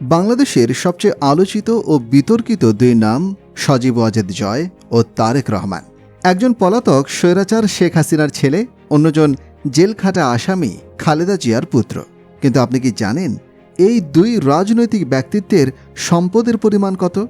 বাংলাদেশের সবচেয়ে আলোচিত ও বিতর্কিত দুই নাম সজীব ওয়াজেদ জয় ও তারেক রহমান। একজন পলাতক স্বৈরাচার শেখ হাসিনার ছেলে, অন্যজন জেলখাটা আসামি খালেদা জিয়ার পুত্র। কিন্তু আপনি কি জানেন এই দুই রাজনৈতিক ব্যক্তিত্বের সম্পদের পরিমাণ কত?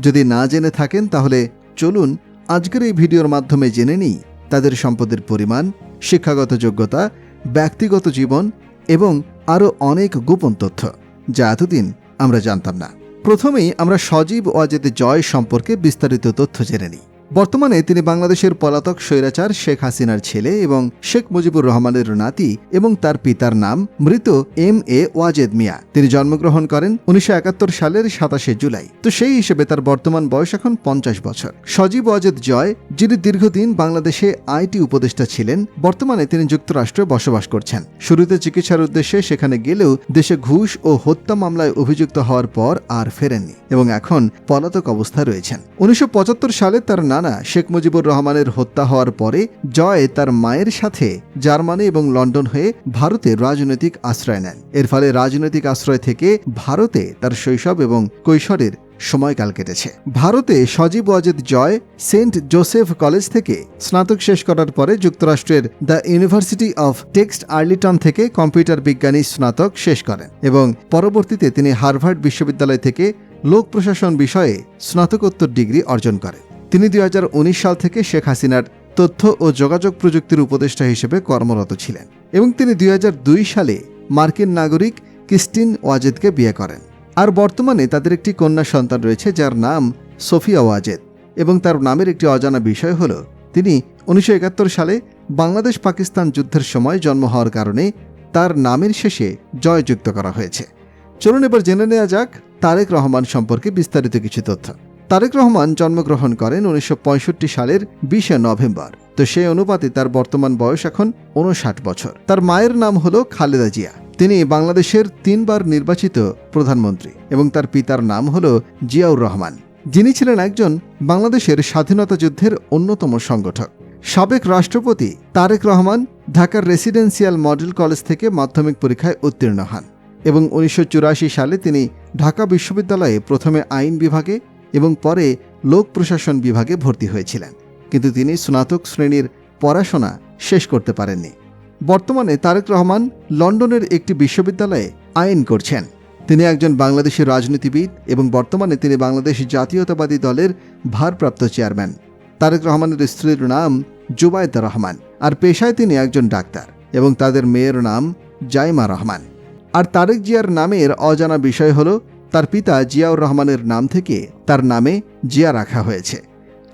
যদি না জেনে থাকেন তাহলে চলুন আজকের এই ভিডিওর মাধ্যমে জেনে নিই তাদের সম্পদের পরিমাণ, শিক্ষাগত যোগ্যতা, ব্যক্তিগত জীবন এবং আরও অনেক গোপন তথ্য। যা এতদিন আমরা জানতাম না। প্রথমেই আমরা সজীব ওয়াজেদ জয় সম্পর্কে বিস্তারিত তথ্য জেনে নিই। বর্তমানে তিনি বাংলাদেশের পলাতক স্বৈরাচার শেখ হাসিনার ছেলে এবং শেখ মুজিবুর রহমানের নাতি এবং তার পিতার নাম মৃত এম এ ওয়াজেদ মিয়া। তিনি জন্মগ্রহণ করেন উনিশশো একাত্তর সালের সাতাশে জুলাই। তো সেই হিসেবে তার বর্তমান বয়স এখন পঞ্চাশ বছর। সজীব ওয়াজেদ জয়, যিনি দীর্ঘদিন বাংলাদেশে আইটি উপদেষ্টা ছিলেন, বর্তমানে তিনি যুক্তরাষ্ট্রে বসবাস করছেন। শুরুতে চিকিৎসার উদ্দেশ্যে সেখানে গেলেও দেশে ঘুষ ও হত্যা মামলায় অভিযুক্ত হওয়ার পর আর ফেরেননি এবং এখন পলাতক অবস্থায় রয়েছেন। উনিশশো পঁচাত্তর সালে তার নানা শেখ মুজিবুর রহমানের হত্যা হওয়ার পরে জয় তার মায়ের সাথে জার্মানি এবং লন্ডন হয়ে ভারতে রাজনৈতিক আশ্রয় নেন। এর ফলে রাজনৈতিক আশ্রয় থেকে ভারতে তার শৈশব এবং কৈশোরের সময়কাল কেটেছে। ভারতে Sajeeb Wazed Joy Saint Joseph college থেকে স্নাতক শেষ করার পরে যুক্তরাষ্ট্রের the university of Texas Arlington থেকে কম্পিউটার বিজ্ঞানী স্নাতক শেষ করেন এবং পরবর্তীতে তিনি হার্ভার্ড বিশ্ববিদ্যালয় থেকে লোক প্রশাসন বিষয়ে স্নাতকোত্তর ডিগ্রি অর্জন করেন। তিনি দুই হাজার উনিশ সাল থেকে শেখ হাসিনার তথ্য ও যোগাযোগ প্রযুক্তির উপদেষ্টা হিসেবে কর্মরত ছিলেন এবং তিনি দুই হাজার দুই সালে মার্কিন নাগরিক ক্রিস্টিন ওয়াজেদকে বিয়ে করেন। আর বর্তমানে তাদের একটি কন্যা সন্তান রয়েছে যার নাম সোফিয়া ওয়াজেদ এবং তার নামের একটি অজানা বিষয় হল, তিনি উনিশশো একাত্তর সালে বাংলাদেশ পাকিস্তান যুদ্ধের সময় জন্ম হওয়ার কারণে তার নামের শেষে জয়যুক্ত করা হয়েছে। চলুন এবার জেনে নেওয়া যাক তারেক রহমান সম্পর্কে বিস্তারিত কিছু তথ্য। তারেক রহমান জন্মগ্রহণ করেন উনিশশো পঁয়ষট্টি সালের বিশে নভেম্বর। তো সেই অনুপাতে তার বর্তমান বয়স এখন উনষাট বছর। তার মায়ের নাম হল খালেদা জিয়া। তিনি বাংলাদেশের তিনবার নির্বাচিত প্রধানমন্ত্রী এবং তার পিতার নাম হল জিয়াউর রহমান। যিনি ছিলেন একজন বাংলাদেশের স্বাধীনতা যুদ্ধের অন্যতম সংগঠক। সাবেক রাষ্ট্রপতি তারেক রহমান ঢাকার রেসিডেন্সিয়াল মডেল কলেজ থেকে মাধ্যমিক পরীক্ষায় উত্তীর্ণ হন এবং উনিশশো চুরাশি সালে তিনি ঢাকা বিশ্ববিদ্যালয়ে প্রথমে আইন বিভাগে এবং পরে লোক প্রশাসন বিভাগে ভর্তি হয়েছিলেন। কিন্তু তিনি স্নাতক শ্রেণির পড়াশোনা শেষ করতে পারেননি। বর্তমানে তারেক রহমান লন্ডনের একটি বিশ্ববিদ্যালয়ে আইন করছেন। তিনি একজন বাংলাদেশি রাজনীতিবিদ এবং বর্তমানে তিনি বাংলাদেশ জাতীয়তাবাদী দলের ভারপ্রাপ্ত চেয়ারম্যান। তারেক রহমানের স্ত্রীর নাম জুবায়দা রহমান আর পেশায় তিনি একজন ডাক্তার এবং তাদের মেয়ের নাম জাইমা রহমান। আর তারেক জিয়ার নামের অজানা বিষয় হল তার পিতা জিয়াউর রহমানের নাম থেকে তার নামে জিয়া রাখা হয়েছে।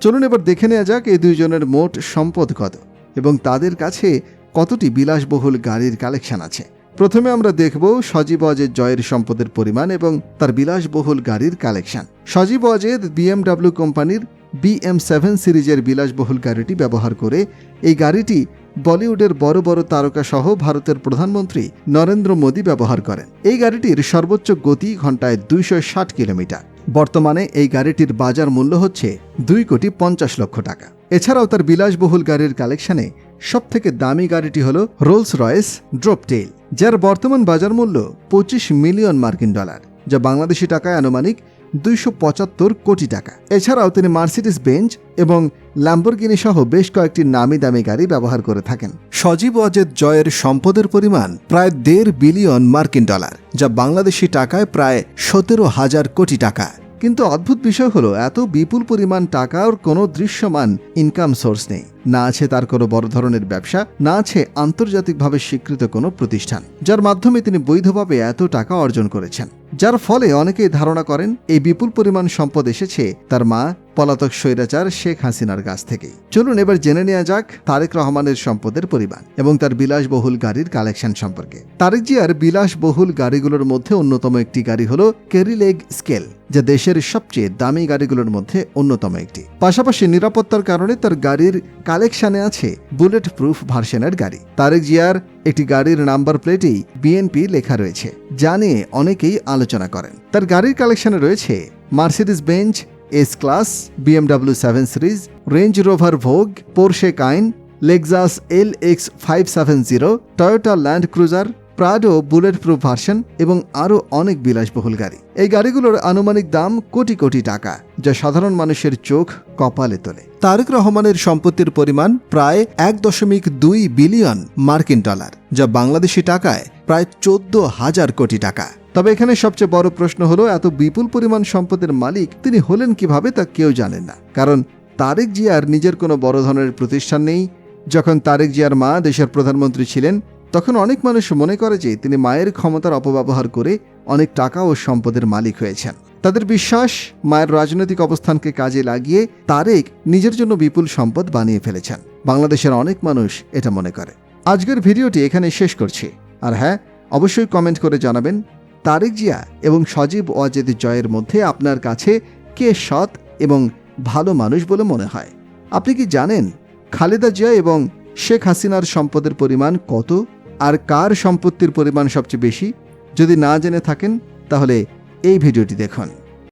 চলুন এবার দেখে নেওয়া যাক এই দুইজনের মোট সম্পদ কত এবং তাদের কাছে কতটি বিলাসবহুল গাড়ির কালেকশন আছে। প্রথমে আমরা দেখব সজীব অজেদ জয়ের সম্পদের পরিমাণ এবং তার বিলাসবহুল গাড়ির কালেকশন। সজীব অজেদ বিএমডাব্লিউ কোম্পানির বিএম সেভেন সিরিজের বিলাসবহুল গাড়িটি ব্যবহার করে এই গাড়িটি বলিউডের বড় বড় তারকা সহ ভারতের প্রধানমন্ত্রী নরেন্দ্র মোদী ব্যবহার করেন। এই গাড়িটির সর্বোচ্চ গতি ঘন্টায় দুইশো ষাট কিলোমিটার। বর্তমানে এই গাড়িটির বাজার মূল্য হচ্ছে দুই কোটি পঞ্চাশ লক্ষ টাকা। এছাড়াও তার বিলাসবহুল গাড়ির কালেকশনে সবথেকে দামি গাড়িটি হল রোলস রয়েস ড্রপটেল যার বর্তমান বাজার মূল্য পঁচিশ মিলিয়ন মার্কিন ডলার, যা বাংলাদেশি টাকায় আনুমানিক দুইশো পঁচাত্তর কোটি টাকা। এছাড়াও তিনি মার্সিডিস বেঞ্চ এবং ল্যাম্বরগিনি সহ বেশ কয়েকটি নামি দামি গাড়ি ব্যবহার করে থাকেন। সজীব অজেদ জয়ের সম্পদের পরিমাণ প্রায় দেড় বিলিয়ন মার্কিন ডলার, যা বাংলাদেশি টাকায় প্রায় সতেরো হাজার কোটি টাকা। কিন্তু অদ্ভুত বিষয় হলো, এত বিপুল পরিমাণ টাকার কোনো দৃশ্যমান ইনকাম সোর্স নেই। না আছে তার কোনো বড় ধরনের ব্যবসা, না আছে আন্তর্জাতিকভাবে স্বীকৃত কোনো প্রতিষ্ঠান, যার মাধ্যমে তিনি বৈধভাবে এত টাকা অর্জন করেছেন। যার ফলে অনেকেই ধারণা করেন, এই বিপুল পরিমাণ সম্পদ এসেছে তার মা, পলাতক স্বৈরাচার শেখ হাসিনার কাছ থেকেই। চলুন এবার জেনে নেওয়া যাক তারেক রহমানের সম্পদের পরিমাণ এবং তার বিলাসবহুল গাড়ির কালেকশন সম্পর্কে। তারেক জিয়ার বিলাসবহুল গাড়িগুলোর মধ্যে অন্যতম একটি গাড়ি হল ক্যারিলেগ স্কেল, যা দেশের সবচেয়ে দামি গাড়িগুলোর মধ্যে অন্যতম একটি। পাশাপাশি নিরাপত্তার কারণে তার গাড়ির কালেকশনে আছে বুলেট প্রুফ ভার্সনের গাড়ি। তারেক জিয়ার একটি গাড়ির নাম্বার প্লেটেই বিএনপি লেখা রয়েছে, যা নিয়ে অনেকেই আলোচনা করেন। তার গাড়ির কালেকশনে রয়েছে Mercedes Benz S class BMW seven series, Range Rover Vogue, Porsche Cayenne, Lexus L X five seven zero, Toyota Land Cruiser Prado bullet proof version এবং আরও অনেক বিলাসবহুল গাড়ি। এই গাড়িগুলোর আনুমানিক দাম কোটি কোটি টাকা, যা সাধারণ মানুষের চোখ কপালে তোলে। তারেক রহমানের সম্পত্তির পরিমাণ প্রায় এক দশমিক দুই বিলিয়ন মার্কিন ডলার, যা বাংলাদেশি টাকায় প্রায় চোদ্দ হাজার কোটি টাকা। তবে এখানে সবচেয়ে বড় প্রশ্ন হলো, এত বিপুল পরিমাণ সম্পদের মালিক তিনি হলেন কীভাবে তা কেউ জানেন না। কারণ তারেক জিয়ার নিজের কোনো বড় ধরনের প্রতিষ্ঠান নেই। যখন তারেক জিয়ার মা দেশের প্রধানমন্ত্রী ছিলেন তখন অনেক মানুষ মনে করে যে তিনি মায়ের ক্ষমতার অপব্যবহার করে অনেক টাকা ও সম্পদের মালিক হয়েছেন। তাদের বিশ্বাস, মায়ের রাজনৈতিক অবস্থানকে কাজে লাগিয়ে তারেক নিজের জন্য বিপুল সম্পদ বানিয়ে ফেলেছেন। বাংলাদেশের অনেক মানুষ এটা মনে করে। আজকের ভিডিওটি এখানে শেষ করছি। আর হ্যাঁ অবশ্যই কমেন্ট করে জানাবেন, তারেক জিয়া এবং সজীব ওয়াজেদ জয়ের মধ্যে আপনার কাছে কে সৎ এবং ভালো মানুষ বলে মনে হয়? আপনি কি জানেন খালেদা জিয়া এবং শেখ হাসিনার সম্পদের পরিমাণ কত? আর কার সম্পত্তির পরিমাণ সবচেয়ে বেশি? যদি না জেনে থাকেন তাহলে এই ভিডিওটি দেখুন।